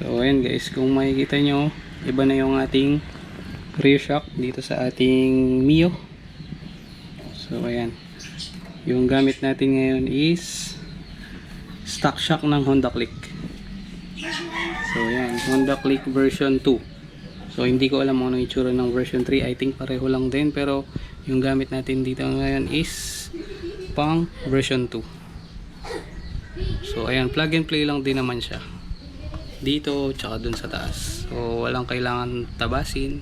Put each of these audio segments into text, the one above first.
So ayan guys, kung makikita nyo, iba na yung ating rear shock dito sa ating Mio. So ayan. Yung gamit natin ngayon is stock shock ng Honda Click. So ayan, Honda Click version 2. So hindi ko alam ano itsura ng version 3. I think pareho lang din pero yung gamit natin dito ngayon is pang version 2. So ayan, plug and play lang din naman siya. Dito tsaka dun sa taas. So walang kailangan tabasin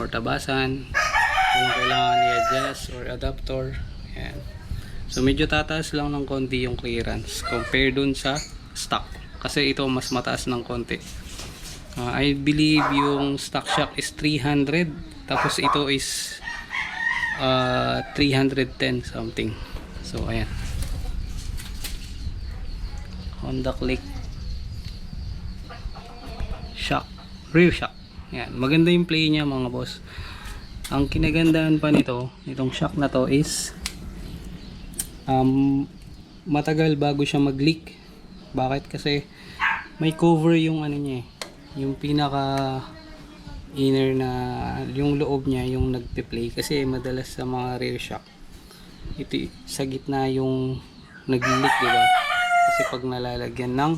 or tabasan. Walang kailangan i-adjust or adapter. Ayan. So medyo tataas lang ng konti yung clearance compare dun sa stock. Kasi ito mas mataas ng konti. Uh, I believe yung stock shock is 300 tapos ito is uh, 310 something. So ayan. Honda Click shock. Rear shock. Yan. Maganda yung play niya mga boss. Ang kinagandaan pa nito itong shock na to is um, matagal bago siya mag leak bakit? Kasi may cover yung ano niya eh, yung pinaka inner na yung loob niya yung nagpe-play. Kasi madalas sa mga rear shock ito sa gitna yung nag-leak di ba? Kasi pag nalalagyan ng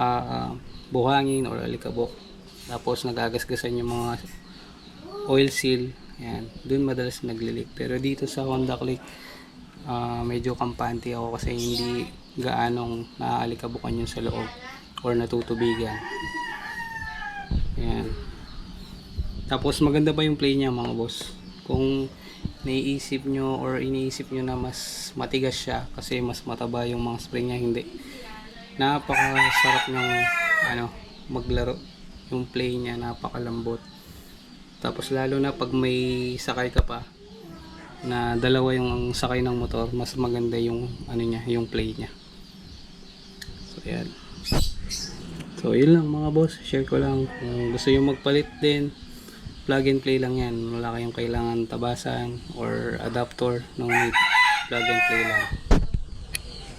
ah, buhangin or alikabok. Tapos nagagasgasan yung mga oil seal. Yan dun madalas naglilik pero dito sa Honda Click ah, medyo kampante ako kasi hindi gaanong naaalikabukan yun sa loob or natutubigan. Yan tapos maganda pa yung play niya mga boss. Kung naiisip nyo or iniisip nyo na mas matigas siya kasi mas mataba yung mga spring niya hindi. Napakasarap ng ano maglaro. Yung play niya napakalambot. Tapos lalo na pag may sakay ka pa na dalawa yung sakay ng motor mas maganda yung ano niya yung play niya. So yan. So yun lang mga boss. Share ko lang. Kung gusto yung magpalit din plug and play lang yan. Wala kayong kailangan tabasan or adapter need plug and play lang